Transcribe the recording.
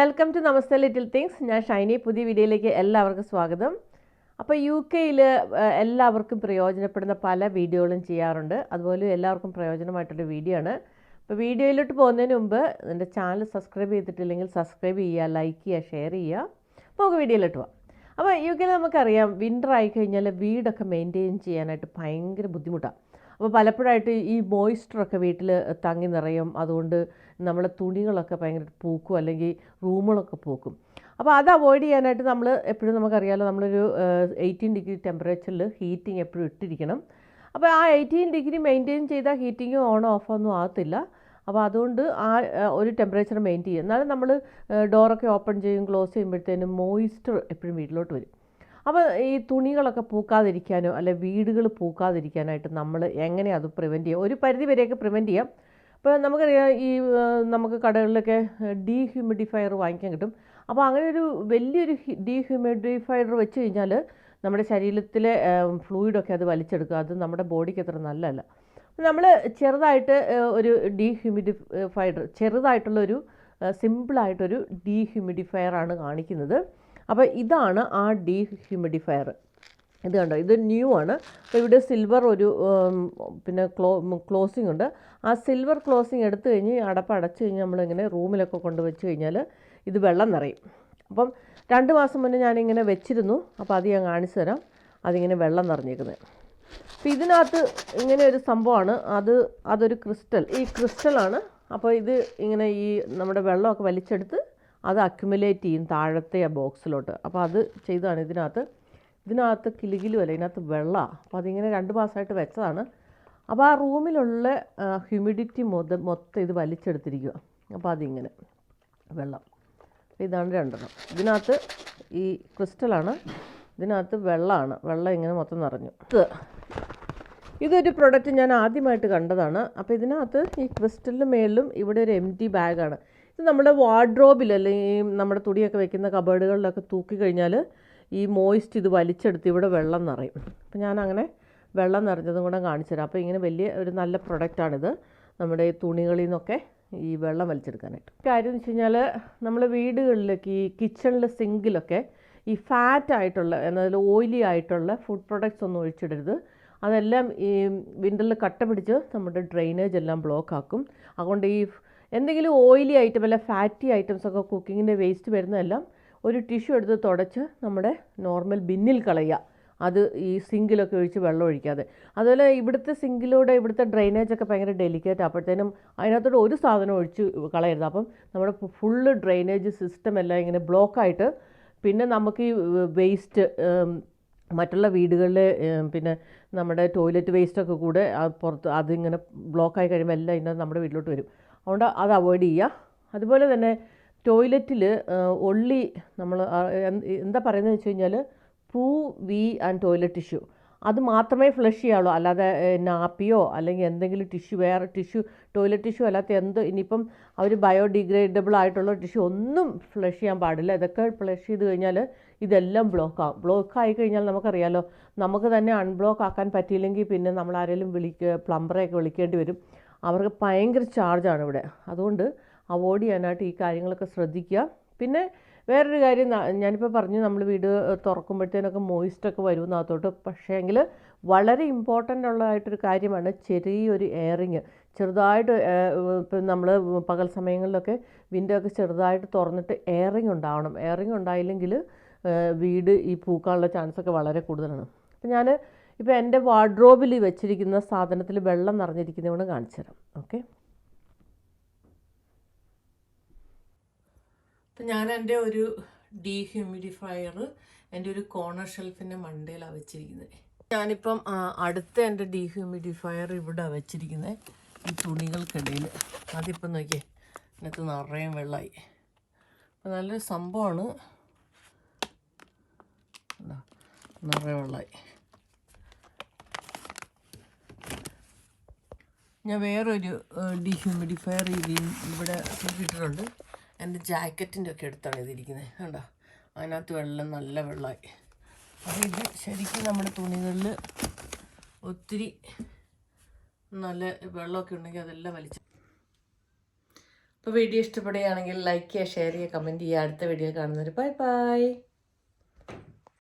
Welcome to Namaste little things ഞാൻ ഷൈനി. പുതിയ വീഡിയോയിലേക്ക് എല്ലാവർക്കും സ്വാഗതം. അപ്പോൾ യു കെയിൽ എല്ലാവർക്കും പ്രയോജനപ്പെടുന്ന പല വീഡിയോകളും ചെയ്യാറുണ്ട്. അതുപോലെ എല്ലാവർക്കും പ്രയോജനമായിട്ടൊരു വീഡിയോ ആണ്. അപ്പോൾ വീഡിയോയിലോട്ട് പോകുന്നതിന് മുമ്പ് എന്റെ ചാനൽ സബ്സ്ക്രൈബ് ചെയ്തിട്ടില്ലെങ്കിൽ സബ്സ്ക്രൈബ് ചെയ്യുക ലൈക്ക് ചെയ്യുക ഷെയർ ചെയ്യുക. അപ്പോൾ നമുക്ക് വീഡിയോയിലോട്ട് പോകാം അപ്പോൾ യു കെയിൽ നമുക്കറിയാം വിന്റർ ആയിക്കഴിഞ്ഞാൽ വീടൊക്കെ മെയിന്റെയിൻ ചെയ്യാനായിട്ട് ഭയങ്കര ബുദ്ധിമുട്ടാണ്. അപ്പോൾ പലപ്പോഴായിട്ട് ഈ മോയ്സ്ചറൊക്കെ വീട്ടിൽ തങ്ങി നിറയും. അതുകൊണ്ട് നമ്മളെ തുണികളൊക്കെ ഭയങ്കര പൂക്കും അല്ലെങ്കിൽ റൂമുകളൊക്കെ പൂക്കും. അപ്പോൾ അത് അവോയ്ഡ് ചെയ്യാനായിട്ട് നമ്മൾ എപ്പോഴും നമുക്കറിയാമല്ലോ നമ്മളൊരു എയ്റ്റീൻ ഡിഗ്രി ടെമ്പറേച്ചറിൽ ഹീറ്റിംഗ് എപ്പോഴും ഇട്ടിരിക്കണം. അപ്പോൾ ആ എയ്റ്റീൻ ഡിഗ്രി മെയിന്റെയിൻ ചെയ്താൽ ഹീറ്റിംഗ് ഓൺ ഓഫ് ഒന്നും ആകത്തില്ല. അപ്പോൾ അതുകൊണ്ട് ആ ഒരു ടെമ്പറേച്ചർ മെയിന്റെയിൻ ചെയ്യും എന്നാലും നമ്മൾ ഡോറൊക്കെ ഓപ്പൺ ചെയ്യും ക്ലോസ് ചെയ്യുമ്പോഴത്തേനും മോയിസ്റ്റർ എപ്പോഴും വീട്ടിലോട്ട് വരും. അപ്പോൾ ഈ തുണികളൊക്കെ പൂക്കാതിരിക്കാനോ അല്ലെ വീടുകൾ പൂക്കാതിരിക്കാനായിട്ട് നമ്മൾ എങ്ങനെ അത് പ്രിവെന്റ് ചെയ്യാം? ഒരു പരിധി വരെയൊക്കെ പ്രിവെന്റ് ചെയ്യാം. ഇപ്പോൾ നമുക്കറിയാം ഈ നമുക്ക് കടകളിലൊക്കെ ഡീഹ്യൂമിഡിഫയർ വാങ്ങിക്കാൻ കിട്ടും. അപ്പോൾ അങ്ങനെ ഒരു വലിയൊരു ഡീഹ്യൂമിഡിഫയർ വെച്ച് കഴിഞ്ഞാൽ നമ്മുടെ ശരീരത്തിലെ ഫ്ലൂയിഡൊക്കെ അത് വലിച്ചെടുക്കുക. അത് നമ്മുടെ ബോഡിക്ക് അത്ര നല്ലതല്ല. നമ്മൾ ചെറുതായിട്ട് ഒരു ഡീഹ്യൂമിഡിഫയർ ചെറുതായിട്ടുള്ള ഒരു സിമ്പിളായിട്ടൊരു ഡീഹ്യൂമിഡിഫയർ ആണ് കാണിക്കുന്നത്. അപ്പോൾ ഇതാണ് ആ ഡീഹ്യൂമിഡിഫയർ ഇത് കണ്ടോ? ഇത് ന്യൂ ആണ്. അപ്പോൾ ഇവിടെ സിൽവർ ഒരു പിന്നെ ക്ലോ ക്ലോസിംഗ് ഉണ്ട്. ആ സിൽവർ ക്ലോസിംഗ് എടുത്തു കഴിഞ്ഞ് അടപ്പ് അടച്ചു കഴിഞ്ഞ് നമ്മളിങ്ങനെ റൂമിലൊക്കെ കൊണ്ട് വെച്ച് കഴിഞ്ഞാൽ ഇത് വെള്ളം നിറയും. അപ്പം രണ്ട് മാസം മുന്നേ ഞാനിങ്ങനെ വെച്ചിരുന്നു. അപ്പോൾ അത് ഞാൻ കാണിച്ചു തരാം. അതിങ്ങനെ വെള്ളം നിറഞ്ഞിരിക്കുന്നത് അപ്പോൾ ഇതിനകത്ത് ഇങ്ങനെ ഒരു സംഭവമാണ്. അത് അതൊരു ക്രിസ്റ്റൽ ഈ ക്രിസ്റ്റലാണ് അപ്പോൾ ഇത് ഇങ്ങനെ ഈ നമ്മുടെ വെള്ളമൊക്കെ വലിച്ചെടുത്ത് അത് അക്യുമുലേറ്റ് ചെയ്യും താഴത്തെ ആ ബോക്സിലോട്ട് അപ്പോൾ അത് ചെയ്താണ് ഇതിനകത്ത്. ഇതിനകത്ത് കിലുകിലും അല്ല ഇതിനകത്ത് വെള്ളമാണ് അപ്പോൾ അതിങ്ങനെ രണ്ട് മാസമായിട്ട് വെച്ചതാണ്. അപ്പോൾ ആ റൂമിലുള്ള ഹ്യൂമിഡിറ്റി മൊത്തം മൊത്തം ഇത് വലിച്ചെടുത്തിരിക്കുക അപ്പോൾ അതിങ്ങനെ വെള്ളം. അപ്പോൾ ഇതാണ് രണ്ടെണ്ണം. ഇതിനകത്ത് ഈ ക്രിസ്റ്റലാണ് ഇതിനകത്ത് വെള്ളമാണ് വെള്ളം ഇങ്ങനെ മൊത്തം നിറഞ്ഞു. ഇത് ഇതൊരു പ്രൊഡക്റ്റ് ഞാൻ ആദ്യമായിട്ട് കണ്ടതാണ്. അപ്പോൾ ഇതിനകത്ത് ഈ ക്രിസ്റ്റലിന് മേളിലും ഇവിടെ ഒരു എം ടി ബാഗാണ് ഇത് നമ്മുടെ വാർഡ്രോബിൽ അല്ലെങ്കിൽ നമ്മുടെ തുണിയൊക്കെ വെക്കുന്ന കബേർഡുകളിലൊക്കെ തൂക്കി കഴിഞ്ഞാൽ ഈ മോയിസ്റ്റ് ഇത് വലിച്ചെടുത്ത് ഇവിടെ വെള്ളം നിറയും. അപ്പോൾ ഞാൻ അങ്ങനെ വെള്ളം നിറഞ്ഞതും കൂടെ കാണിച്ചു തരാം. അപ്പോൾ ഇങ്ങനെ വലിയ ഒരു നല്ല പ്രൊഡക്റ്റാണിത് നമ്മുടെ ഈ തുണികളിൽ നിന്നൊക്കെ ഈ വെള്ളം വലിച്ചെടുക്കാനായിട്ട്. കാര്യം എന്ന് വെച്ച് കഴിഞ്ഞാൽ നമ്മൾ വീടുകളിലേക്ക് ഈ കിച്ചണിലെ സിങ്കിലൊക്കെ ഈ ഫാറ്റ് ആയിട്ടുള്ള എന്നാൽ ഓയിലി ആയിട്ടുള്ള ഫുഡ് പ്രൊഡക്ട്സ് ഒന്നും ഒഴിച്ചിടരുത്. അതെല്ലാം ഈ വിന്ററിൽ കട്ട പിടിച്ച് നമ്മുടെ ഡ്രെയിനേജ് എല്ലാം ബ്ലോക്ക് ആക്കും. അതുകൊണ്ട് ഈ എന്തെങ്കിലും ഓയിലി ഐറ്റം അല്ല ഫാറ്റി ഐറ്റംസ് ഒക്കെ കുക്കിങ്ങിന്റെ വേസ്റ്റ് വരുന്നതെല്ലാം ഒരു ടിഷ്യൂ എടുത്ത് തുടച്ച് നമ്മുടെ നോർമൽ ബിന്നിൽ കളയുക. അത് ഈ സിങ്കിലൊക്കെ ഒഴിച്ച് വെള്ളം ഒഴിക്കാതെ. അതുപോലെ ഇവിടുത്തെ സിങ്കിലൂടെ ഇവിടുത്തെ ഡ്രെയിനേജ് ഒക്കെ ഭയങ്കര ഡെലിക്കേറ്റ് അപ്പോഴത്തേനും അതിനകത്തോട് ഒരു സാധനം ഒഴിച്ച് കളയരുത്. അപ്പം നമ്മുടെ ഫുള്ള് ഡ്രെയിനേജ് സിസ്റ്റം എല്ലാം ഇങ്ങനെ ബ്ലോക്കായിട്ട് പിന്നെ നമുക്ക് ഈ വേസ്റ്റ് മറ്റുള്ള വീടുകളിലെ പിന്നെ നമ്മുടെ ടോയ്ലറ്റ് വേസ്റ്റൊക്കെ കൂടെ പുറത്ത് അതിങ്ങനെ ബ്ലോക്കായി കഴിയുമ്പോൾ എല്ലാം ഇതിനകത്ത് നമ്മുടെ വീട്ടിലോട്ട് വരും. അതുകൊണ്ട് അത് അവോയ്ഡ് ചെയ്യുക. അതുപോലെ തന്നെ ടോയ്ലറ്റിൽ ഒള്ളി നമ്മൾ എന്താ പറയുന്നത് വെച്ച് കഴിഞ്ഞാൽ പൂ വി ആൻഡ് ടോയ്ലറ്റ് ടിഷ്യൂ. അത് മാത്രമേ ഫ്ലഷ് ചെയ്യാവുള്ളൂ. അല്ലാതെ നാപ്പിയോ അല്ലെങ്കിൽ എന്തെങ്കിലും ടിഷ്യൂ വേറെ ടിഷ്യൂ ടോയ്ലറ്റ് ടിഷ്യൂ അല്ലാത്ത എന്ത് ഇനിയിപ്പം അവർ ബയോഡിഗ്രേഡബിൾ ആയിട്ടുള്ള ടിഷ്യൂ ഒന്നും ഫ്ലഷ് ചെയ്യാൻ പാടില്ല. ഇതൊക്കെ ഫ്ലഷ് ചെയ്ത് കഴിഞ്ഞാൽ ഇതെല്ലാം ബ്ലോക്ക്. ആവും ബ്ലോക്ക് ആയി കഴിഞ്ഞാൽ നമുക്കറിയാലോ നമുക്ക് തന്നെ അൺബ്ലോക്ക് ആക്കാൻ പറ്റിയില്ലെങ്കിൽ പിന്നെ നമ്മൾ ആരെങ്കിലും വിളിക്കുക പ്ലംബറെയൊക്കെ വിളിക്കേണ്ടി വരും. അവർക്ക് ഭയങ്കര ചാർജാണ് ഇവിടെ. അതുകൊണ്ട് അവോയ്ഡ് ചെയ്യാനായിട്ട് ഈ കാര്യങ്ങളൊക്കെ ശ്രദ്ധിക്കുക. പിന്നെ വേറൊരു കാര്യം ഞാനിപ്പോൾ പറഞ്ഞു നമ്മൾ വീട് തുറക്കുമ്പോഴത്തേനൊക്കെ മോയിസ്റ്റൊക്കെ വരും പക്ഷേ എങ്കിൽ വളരെ ഇമ്പോർട്ടന്റ് ഉള്ളതായിട്ടൊരു കാര്യമാണ് ചെറിയൊരു എയറിങ് ചെറുതായിട്ട് ഇപ്പം നമ്മൾ പകൽ സമയങ്ങളിലൊക്കെ വിൻഡോ ഒക്കെ ചെറുതായിട്ട് തുറന്നിട്ട് എയറിങ് ഉണ്ടാവണം. എയറിങ് ഉണ്ടായില്ലെങ്കിൽ വീട് ഈ പൂക്കാനുള്ള ചാൻസൊക്കെ വളരെ കൂടുതലാണ്. അപ്പം ഞാൻ ഇപ്പോൾ എന്റെ വാർഡ്രോബിൽ വെച്ചിരിക്കുന്ന സാധനത്തിൽ വെള്ളം നിറഞ്ഞിരിക്കുന്നതുകൊണ്ട് കാണിച്ചു തരാം ഓക്കെ? അപ്പം ഞാൻ എന്റെ ഒരു ഡീഹ്യൂമിഡിഫയർ എന്റെ ഒരു കോർണർ ഷെൽഫിന്റെ മണ്ടയിലാണ് വെച്ചിരിക്കുന്നത് ഞാനിപ്പം അടുത്ത എന്റെ ഡീഹ്യൂമിഡിഫയർ ഇവിടെ വെച്ചിരിക്കുന്നത് ഈ തുണികൾക്കിടയിൽ അതിപ്പം നോക്കിയേ ഇതിനകത്ത് നിറയെ വെള്ളമായി അപ്പം നല്ലൊരു സംഭവമാണ് നിറയെ വെള്ളമായി ഞാൻ വേറൊരു ഡീഹ്യൂമിഡിഫയർ ഇവിടെ ഇട്ടിട്ടുണ്ട്. എന്റെ ജാക്കറ്റിന്റെ ഒക്കെ അടുത്താണ് ഇതിരിക്കുന്നത്. കണ്ടോ? അതിനകത്ത് വെള്ളം നല്ല വെള്ളമായി. അപ്പോൾ ഇത് ശരിക്കും നമ്മുടെ തുണികളിൽ ഒത്തിരി നല്ല വെള്ളമൊക്കെ ഉണ്ടെങ്കിൽ അതെല്ലാം വലിച്ച അപ്പോൾ വീഡിയോ ഇഷ്ടപ്പെടുകയാണെങ്കിൽ ലൈക്ക് ചെയ്യുക ഷെയർ ചെയ്യുക കമന്റ് ചെയ്യുക. അടുത്ത വീഡിയോ കാണുന്നവർ ബൈ ബൈ